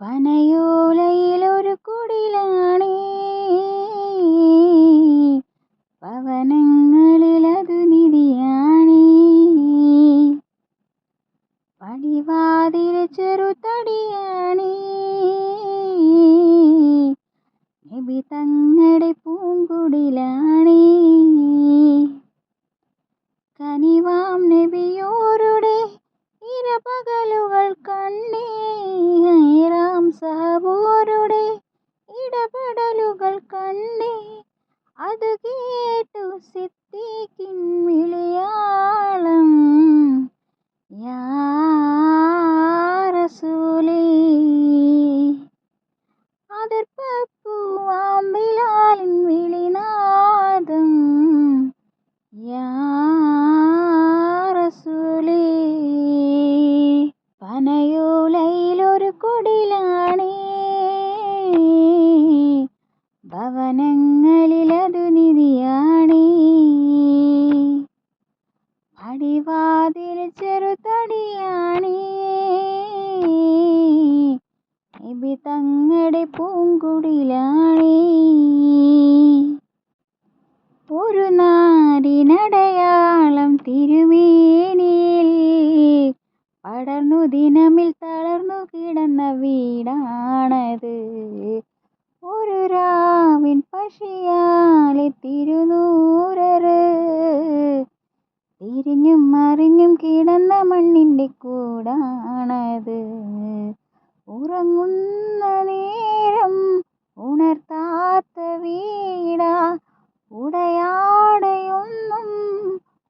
പനയോലയിലൊരു കുടിലാണേ. പവനങ്ങളിലതു നിധിയാണേ. പടിവാതിൽ ചെറുതടിയാണേ നബി തങ്ങളുടെ പൂങ്കുടിലാണേ. കനിവാം നബിയോരുടെ ഇരപകലുകൾ കണ്ണേ സഹബോരുടെ ഇടപെടലുകൾ കണ്ടേ. അത് ഭവനങ്ങളിലതു നിധിയാണേ. അടിവാതിൽ ചെറുതടിയാണേ. നബി തങ്ങളുടെ പൂങ്കുടിലാണേ. ഒരു നാടിനടയാളം തിരുമേനിയിൽ പശിയാലെ തിരുനൂററ് തിരിഞ്ഞും മറിഞ്ഞും കിടന്ന മണ്ണിന്റെ കൂടാണത്. ഉറങ്ങുന്ന നേരം ഉണർത്താത്ത വീട. ഉടയാടയൊന്നും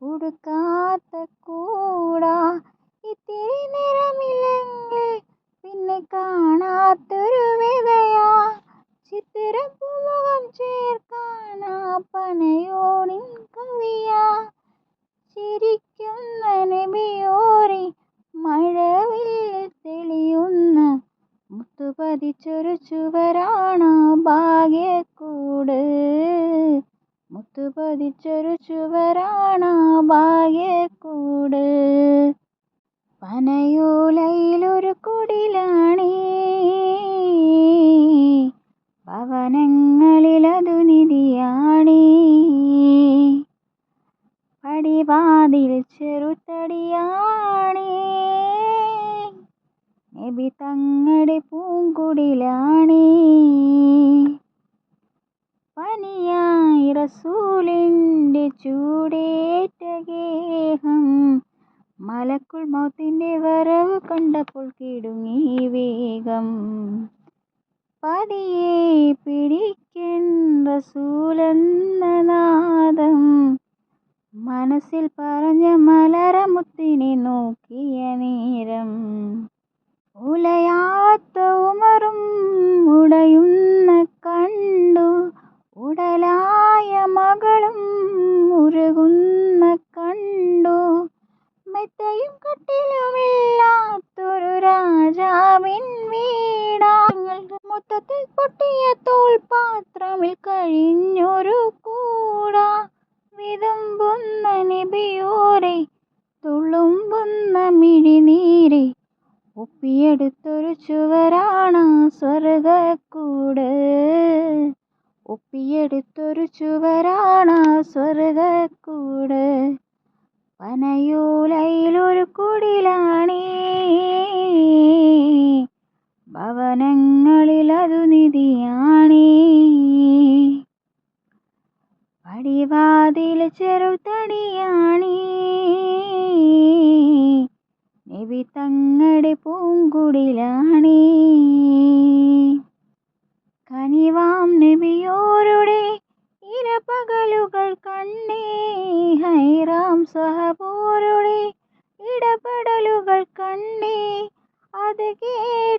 ഉടുക്കാത്ത കൂടാ. ഇത്തിരി നിറമില്ലെങ്കിൽ മുത്തുപതിച്ചൊരു ചുവരാണ് ഭാഗ്യക്കൂട്? മുത്തുപതിച്ചൊരു ചുവരാണ് ഭാഗ്യക്കൂട്? പനയൂലയിലൊരു കുടിലാണേ? ഭവനങ്ങളിലതു നിധിയാണീ? പടിവാതിൽ നബി പൂങ്കുടിലാണേ. പനിയായി റസൂലിന്റെ ചൂടേറ്റ ഗേഹം മലക്കുൾ മൗത്തിന്റെ വരവ് കണ്ടപ്പോൾ കിടുങ്ങി വേഗം പതിയെ മൊത്തത്തിൽ പൊട്ടിയ തോൽപാത്രമിൽ കഴിഞ്ഞൊരു കൂട. വിതുമ്പുന്ന നബിയോരെ തുളുമ്പുന്ന മിഴിനീരെ. ഒപ്പിയെടുത്തൊരു ചുവരാണ് സ്വർഗക്കൂട് ഒപ്പിയെടുത്തൊരു ചുവരാണ് സ്വർഗക്കൂട് പനയൂലയിലൊരു കുടിലാണേ. പടിവാതിൽ ചെറുതടിയാണേ നബി തങ്ങളുടെ പൂങ്കുടിലാണേ. കനിവാം നബിയോരുടെ ഇരപകലുകൾ കണ്ണേ. ഹൈറാം സഹബോരുടെ ഇടപെടലുകൾ കണ്ണേ. അത് കേട്ട്